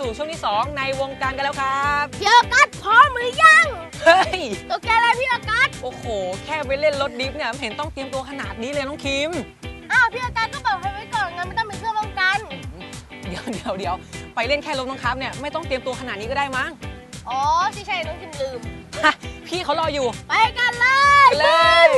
สู่ช่วงที่ 2 ในวงการกันแล้วครับพี่ออกัสพร้อมหรือยัง เฮ้ยตัวแกอะไรพี่ออกัสโอ้โห แค่ไปเล่นรถดิฟเนี่ยไม่เห็นต้องเตรียมตัวขนาดนี้เลยน้องคิม อ้าวพี่ออกัสก็บอกให้ไว้ก่อนไงไม่ต้องเป็นเครื่องป้องกัน เดี๋ยวเดี๋ยวเดี๋ยวไปเล่นแค่รถบังคับเนี่ยไม่ต้องเตรียมตัวขนาดนี้ก็ได้มั้งอ๋อที่ใช่น้องคิมลืม ฮะพี่เขารออยู่ ไปกันเลย ไปเลย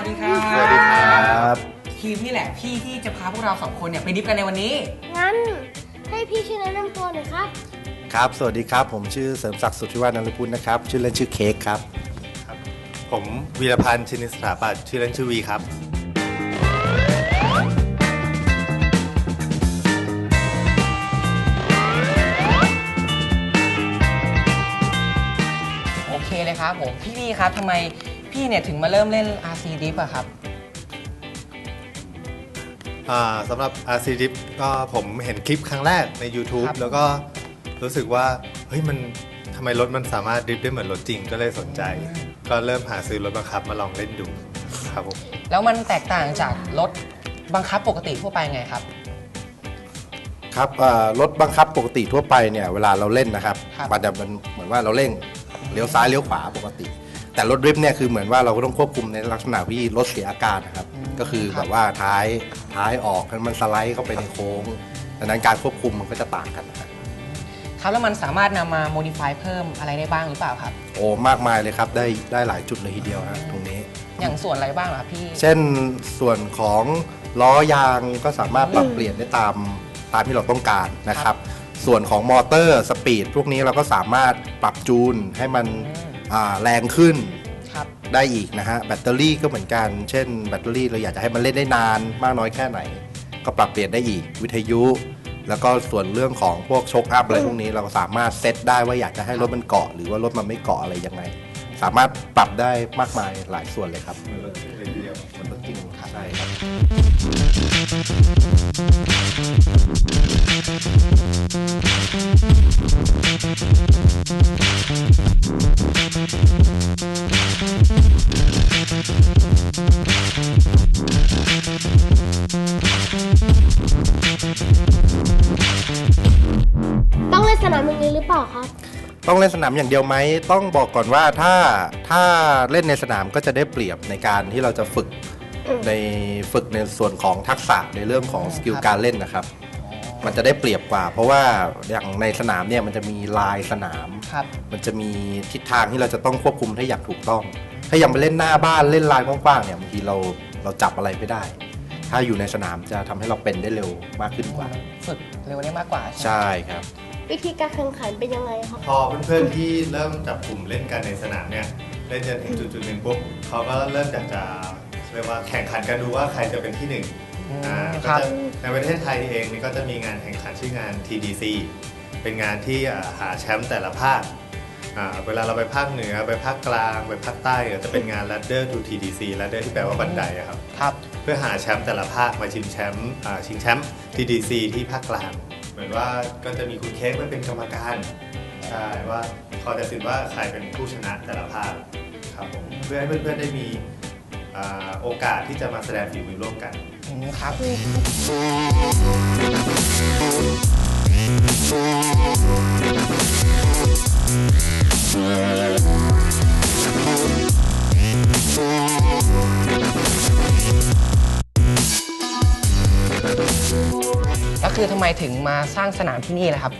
วัสดีครับสวัสดีครับคิมนี่แหละพี่ที่จะพาพวกเราสองคนเนี่ยไปดิฟกันในวันนี้ งั้นให้พี่ช่วยแนะนำตัวหน่อยครับ ครับ สวัสดีครับ ผมชื่อเสริมศักดิ์สุทธิวานนรพุทธนะครับ ชื่อเล่นชื่อเค้กครับ ผมวีรพันธ์ชินิสถาปัตย์ชื่อเล่นชื่อวีครับ โอเคเลยครับผมพี่พี่ครับทำไม พี่เนี่ยถึงมาเริ่มเล่น RC Diff อะครับ อ่าสำหรับ RC Dip ก็ผมเห็นคลิปครั้งแรกใน YouTube ครับ แล้วก็รู้สึกว่า เฮ้ยมันทำไมรถมันสามารถดริฟต์ได้เหมือนรถจริงก็เลยสนใจ ก็เริ่มหาซื้อรถบังคับมาลองเล่นดูครับผมแล้วมันแตกต่างจากรถบังคับปกติทั่วไปไงครับ ครับเอ่อรถบังคับปกติทั่วไปเนี่ยเวลาเราเล่นนะครับครับ มันจะมันเหมือนว่าเราเร่งเลี้ยวซ้ายเลี้ยวขวาปกติ แต่รถดริฟต์เนี่ยคือเหมือนว่าเราก็ต้องควบคุมในลักษณะที่รถเสียอาการนะครับ ก็คือแบบว่าท้ายท้ายออกให้มันสไลด์เข้าไปในโค้งดังนั้นการควบคุมมันก็จะต่างกันนะครับครับแล้วมันสามารถนำมา modify เพิ่มอะไรได้บ้างหรือเปล่าครับ โอ้มากมายเลยครับได้ได้หลายจุดเลยทีเดียวฮะตรงนี้ อย่างส่วนอะไรบ้างเหรอครับพี่ เช่นส่วนของล้อยางก็สามารถปรับเปลี่ยนได้ตามตามที่เราต้องการนะครับ ส่วนของมอเตอร์สปีดพวกนี้เราก็สามารถปรับจูนให้มันอืมอ่า แรงขึ้นครับ ได้อีกนะฮะแบตเตอรี่ก็เหมือนกัน เช่น แบตเตอรี่เราอยากจะให้มันเล่นได้นาน มากน้อยแค่ไหน ก็ปรับเปลี่ยนได้อีกวิทยุ แล้วก็ส่วนเรื่องของพวกโชคอัพอะไรพวกนี้เราก็สามารถเซตได้ว่าอยากจะให้รถมันเกาะหรือว่ารถมันไม่เกาะอะไรยังไง สามารถปรับได้มากมายหลายส่วนเลยครับมันรถจริงครับใช่ครับต้อ ต้องเล่นสนามอย่างเดียวไหมต้องบอกก่อนว่าถ้าถ้าเล่นในสนามก็จะได้เปรียบในการที่เราจะฝึกอืมในฝึกในส่วนของทักษะในเรื่องของสกิลการเล่นนะครับ มันจะได้เปรียบกว่า เพราะว่าอย่างในสนามเนี่ยมันจะมีลายสนาม ครับ มันจะมีทิศทางที่เราจะต้องควบคุมให้อย่างถูกต้อง ถ้ายังไปเล่นหน้าบ้านเล่นลายกว้างๆเนี่ยบางทีเราเราจับอะไรไม่ได้ ถ้าอยู่ในสนามจะทำให้เราเป็นได้เร็วมากขึ้นกว่า ฝึกเร็วได้มากกว่าใช่ไหม ใช่ครับ วิธีการแข่งขันเป็นยังไงครับพอเพื่อนๆที่เริ่มจับกลุ่มเล่นกันในสนามเนี่ยเล่นจนถึงจุดๆหนึ่งปุ๊บเขาก็เริ่มจากจะเรียกว่าแข่งขันกันดูว่าใครจะเป็นที่หนึ่งอืมอ่าคก็รับจะในประเทศไทยเองนี่ก็จะมีงานแข่งขันชื่องาน TDC เป็นงานที่อ่าหาแชมป์แต่ละภาคอ่าเวลาเราไปภาคเหนือไปภาคกลางไปภาคใต้ก็จะเป็นงาน Ladder to TDC Ladder ที่แปลว่าบันไดอะครับครับ เพื่อหาแชมป์แต่ละภาคมาชิงแชมป์อ่าชิงแชมป์ TDC ที่ภาคกลางเห มือนว่าก็จะมีคุณเค้กมาเป็นกรรมการใช่ว่าเขาจะตัดสินว่าใครเป็นผู้ชนะแต่ละภาคครับผมเพื่อให้เพื่อนๆได้มีอ่าโอกาสที่จะมาแสดงฝีมือร่วมกัน อืมครับแล้ ถึงมาสร้างสนามที่นี่ล่ะครับ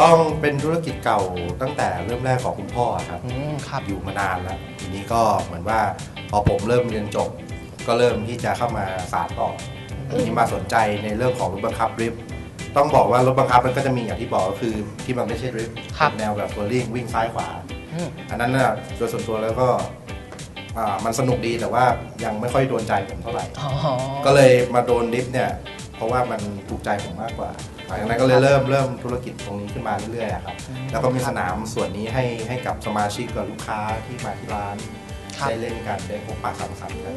ต้องเป็นธุรกิจเก่าตั้งแต่เริ่มแรกของคุณพ่อครับ อืมครับ อยู่มานานแล้ว ทีนี้ก็เหมือนว่าพอผมเริ่มเรียนจบ ก็เริ่มที่จะเข้ามาสานต่อทีนี้มาสนใจในเรื่องของรถบังคับดริฟต์ต้องบอกว่ารถบังคับมันก็จะมีอย่างที่บอกก็คือที่มันไม่ใช่ดริฟต์ครับ เป็นแนวแบบทัวริงวิ่งซ้ายขวา อืมอันนั้นน่ะโดยส่วนตัวแล้วก็อ่ามันสนุกดีแต่ว่ายังไม่ค่อยโดนใจผมเท่าไหร่ อ๋อ ก็เลยมาโดนดริฟต์เนี่ย เพราะว่ามันถูกใจผมมากกว่าหลังจากนั้นก็เลยเริ่มเริ่มธุรกิจตรงนี้ขึ้นมาเรื่อยๆครับแล้วก็มีสนามส่วนนี้ให้ให้กับสมาชิกกับลูกค้าที่มาที่ร้านได้เล่นกันได้พบปะสังสรรค์กัน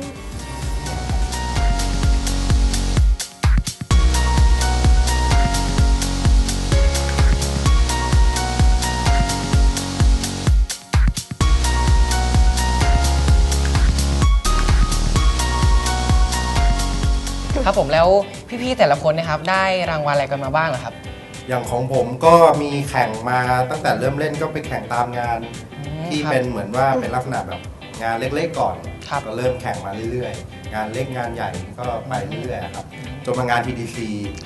ครับผมแล้ว พี่ๆแต่ละคนเนะครับได้รางวัลอะไรกันมาบ้างเหรอครับ อย่างของผมก็มีแข่งมาตั้งแต่เริ่มเล่นก็ไปแข่งตามงานอืมที่ครับเป็นเหมือนว่าเป็นลักษณะแบบงานเล็กๆก่อนครับก็เริ่มแข่งมาเรื่อยๆ งานเล็กงานใหญ่ก็ไปเรื่อยๆครับจนมางาน TDC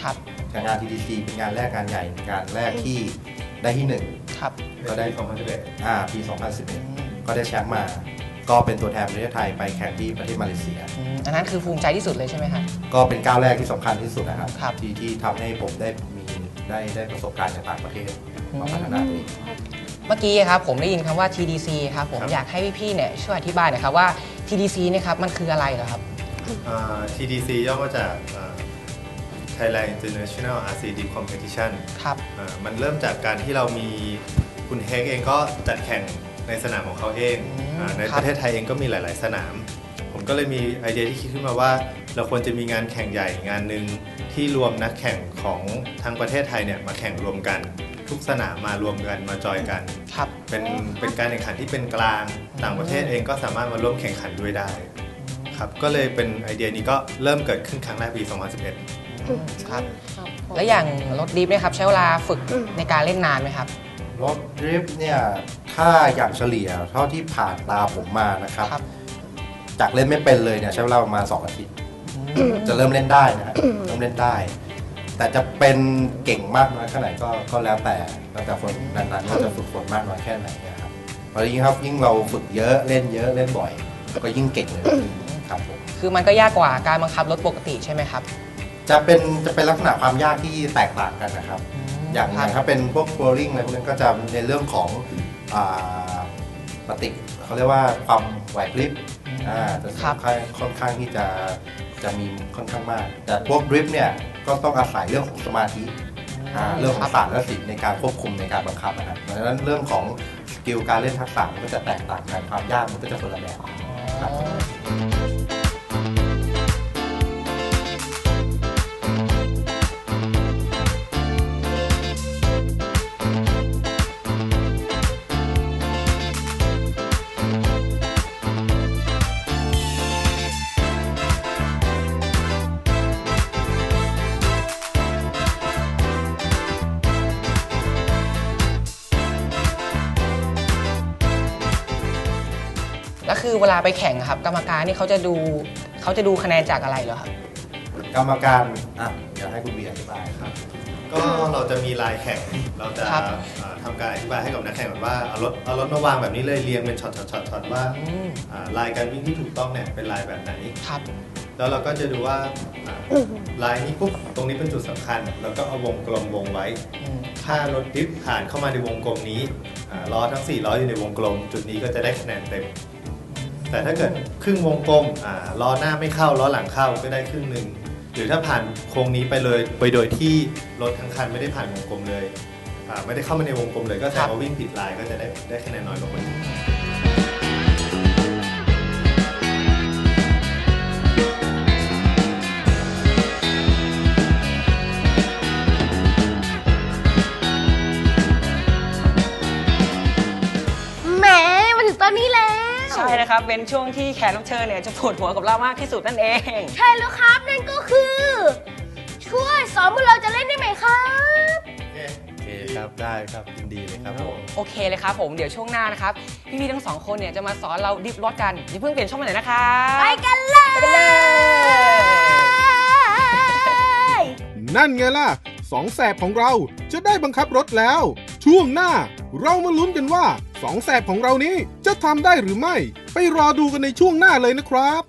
ครับจากงาน TDC เป็นงานแรกงานใหญ่งานแรกที่ได้ที่หนึ่งครับก็ได้ของพันเอ็ดอ่าปีอืม2011 ก็ได้แชมป์มา ก็เป็นตัวแทนประเทศไทยไปแข่งที่ประเทศมาเลเซีย อืมอันนั้นคือภูมิใจที่สุดเลยใช่ไหมครับ ก็เป็นก้าวแรกที่สำคัญที่สุดนะครับ ครับ ที่ที่ทำให้ผมได้มีได้ได้ประสบการณ์จากต่างประเทศอืมมาพัฒนาตัวเอง เมื่อกี้ครับผมได้ยินคำว่า TDC ครับผมอยากให้พี่ๆเนี่ยช่วยอธิบายหน่อยครับว่า TDC เนี่ยครับมันคืออะไรเหรอครับ อ่า TDC ย่อมาจากอ่า Thailand International RCD Competition ครับ อ่ามันเริ่มจากการที่เรามีคุณเฮกเองก็จัดแข่ง ในสนามของเขาเองอืมอาในครับประเทศไทยเองก็มีหลาย ๆ สนาม ผมก็เลยมีไอเดียที่คิดขึ้นมาว่า เราควรจะมีงานแข่งใหญ่งานหนึ่งที่รวมนักแข่งของทั้งประเทศไทยเนี่ยมาแข่งรวมกัน ทุกสนามมารวมกันมาจอยกัน ครับ เป็นเป็นการแข่งขันที่เป็นกลางต่างประเทศเองก็สามารถมาร่วมแข่งขันด้วยได้ครับก็เลยเป็นไอเดียนี้ก็เริ่มเกิดขึ้นครั้งแรกปี 2011อืมครับ ครับผม แล้วอย่างรถดิฟเนี่ยครับใช้เวลาฝึกในการเล่นนานไหมครับ รถดริฟต์เนี่ยถ้าอย่างเฉลี่ยเท่าที่ผ่านตาผมมานะครับ ครับ จากเล่นไม่เป็นเลยเนี่ยใช้เวลาประมาณ2อาทิตย์ จะเริ่มเล่นได้นะฮะเริ่มเล่นได้ แต่จะเป็นเก่งมากน้อยแค่ไหนก็ก็แล้วแต่แล้วแต่คนนั้นๆว่าจะฝึกฝนมากน้อยแค่ไหนนะครับเพราะยิ่งครับยิ่งเราฝึกเยอะเล่นเยอะเล่นบ่อย ก็ยิ่งเก่งเลยครับผม คือมันก็ยากกว่าการบังคับรถปกติใช่ไหมครับ จะเป็นจะเป็นลักษณะความยากที่แตกต่างกันนะครับ อ ย่างครับถ้าเป็นพวก touring อะไรพวกนั้นก็จะในเรื่องของอ่าปฏิเขาเรียกว่าความไหวพริบอ่าจะครับค่อนข้างค่อนข้างที่จะจะมีค่อนข้างมาก แต่พวกดริฟต์เนี่ยก็ต้องอาศัยเรื่องของสมาธิอ่าเรื่องของศาสตร์และศิลป์ในการควบคุมในการบังคับนะครับเพราะฉะนั้นเรื่องของสกิลการเล่นทักษะมันก็จะแตกต่างกันความยากมันก็จะคนละแบบครับ คือเวลาไปแข่งอะครับ กรรมการนี่เขาจะดูเขาจะดูคะแนนจากอะไรเหรอครับ กรรมการอะเดี๋ยวให้คุณเบียร์อธิบายครับ ก็เราจะมีลายแข่ง เราจะครับ อ่าทำการอธิบายให้กับนักแข่งก่อนว่าเอารถเอารถมาวางแบบนี้เลยเรียงเป็นช็อตช็อตช็อตช็อตว่าอืมอ่าลายการวิ่งที่ถูกต้องเนี่ยเป็นลายแบบไหน ครับ แล้วเราก็จะดูว่าอ่าลายนี้ปุ๊บตรงนี้เป็นจุดสำคัญ แล้วก็เอาวงกลมวงไว้ อืมถ้ารถดิฟผ่านเข้ามาในวงกลมนี้อ่าล้อทั้ง 4 ล้ออยู่ในวงกลม จุดนี้ก็จะได้คะแนนเต็ม แต่ถ้าเกิดครึ่งวงกลมอ่าล้อหน้าไม่เข้าล้อหลังเข้าก็ได้ครึ่งหนึ่งหรือถ้าผ่านโค้งนี้ไปเลยไปโดยที่รถทั้งคันไม่ได้ผ่านวงกลมเลยอ่าไม่ได้เข้ามาในวงกลมเลยก็แสดงว่าวิ่งผิดลายก็จะได้ได้คะแนนน้อยกว่าค นะครับเป็นช่วงที่แขกรับเชิญเนี่ยจะปวดหัวกับเรามากที่สุดนั่นเอง ใช่แล้วครับนั่นก็คือ ช่วยสอนพวกเราจะเล่นได้ไหมครับ โอเคครับได้ครับยินดีเลยครับผมโอเคเลยครับผมเดี๋ยวช่วงหน้านะครับ พี่ๆทั้งสองคนเนี่ยจะมาสอนเราดิฟรถกันอย่าเพิ่งเปลี่ยนช่องไปไหนนะครับไปกันเลยไปกันเลยนั่นไงล่ะสองแสบของเราจะได้บังคับรถแล้ว ช่วงหน้าเรามาลุ้นกันว่า สองแสบของเรานี้จะทำได้หรือไม่ ไปรอดูกันในช่วงหน้าเลยนะครับ